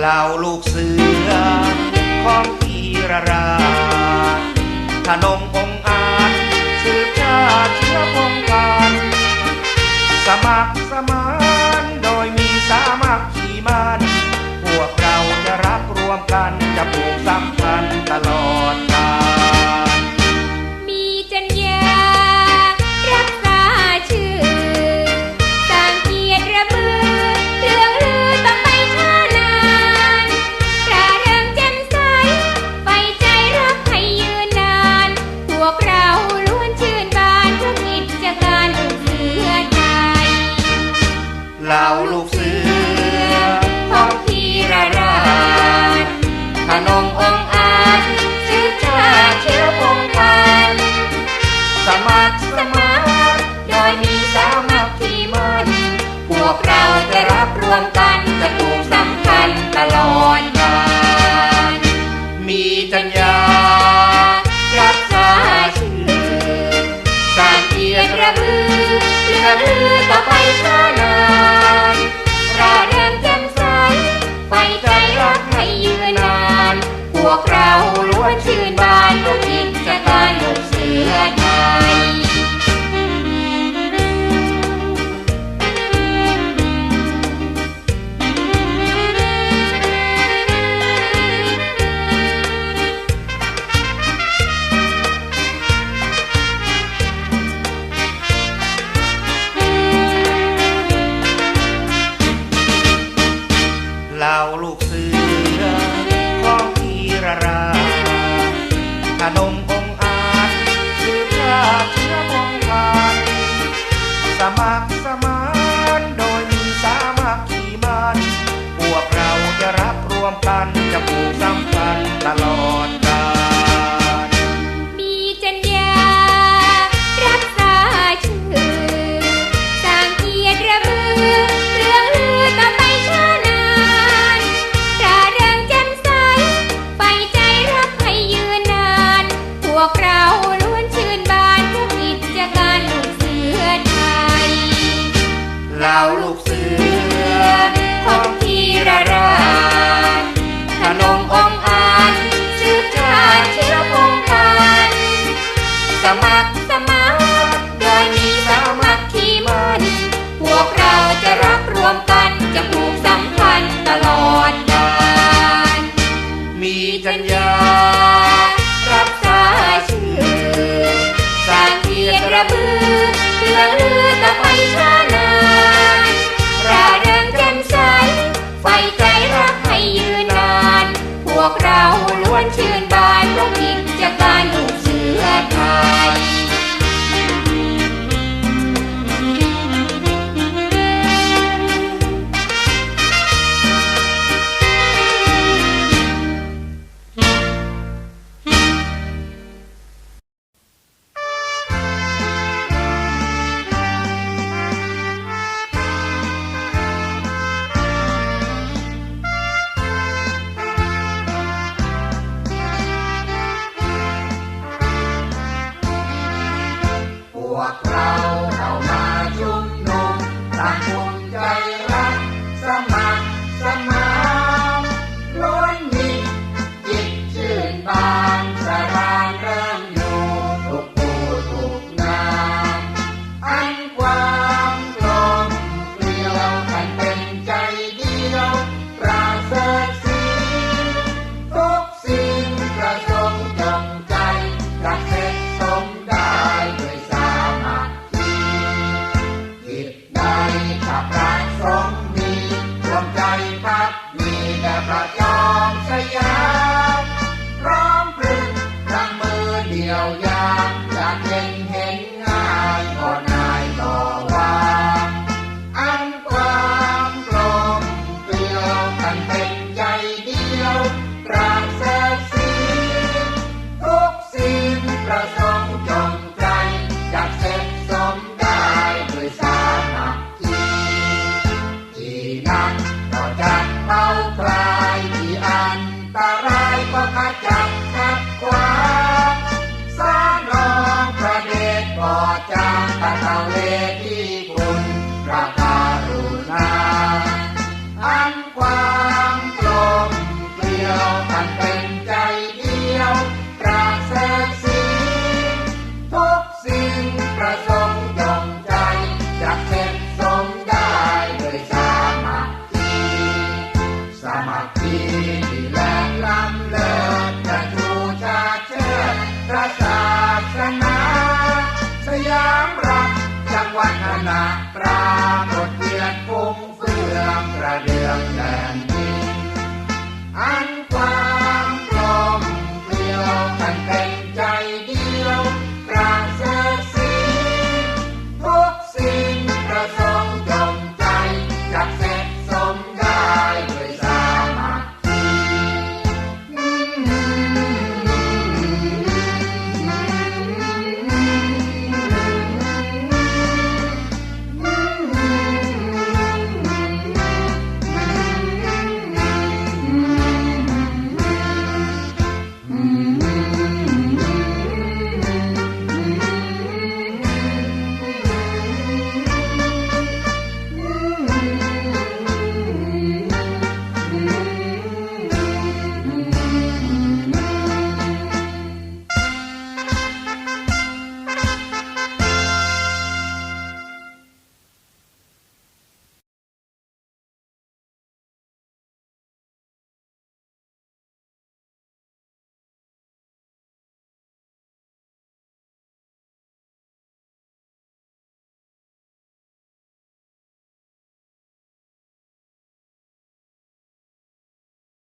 เหล่าลูกเสือของพีระราชขนม la วกเราล้วน สมัครสมัครัญญารับสายชื่อสร้างเพียงระบือเลือเลือตะไปช้านานราเริงแจ่มใส ไฟใจรักให้ยืนนาน พวกเราล้วนชื่นบานเพราะพินจะกการลูกเสือไทย ยวยาจากเห็นเห็นง่ายก็นายต่อว่าอันความกลมเกลียวกันเป็นใจเดียวตราบแสนสีทุกสิ่งประสงค์จงใจจากเสร็สมได้ดยสามกีที่นักก็จักเบาคลายที่อันตรายก็ขจัด atrás.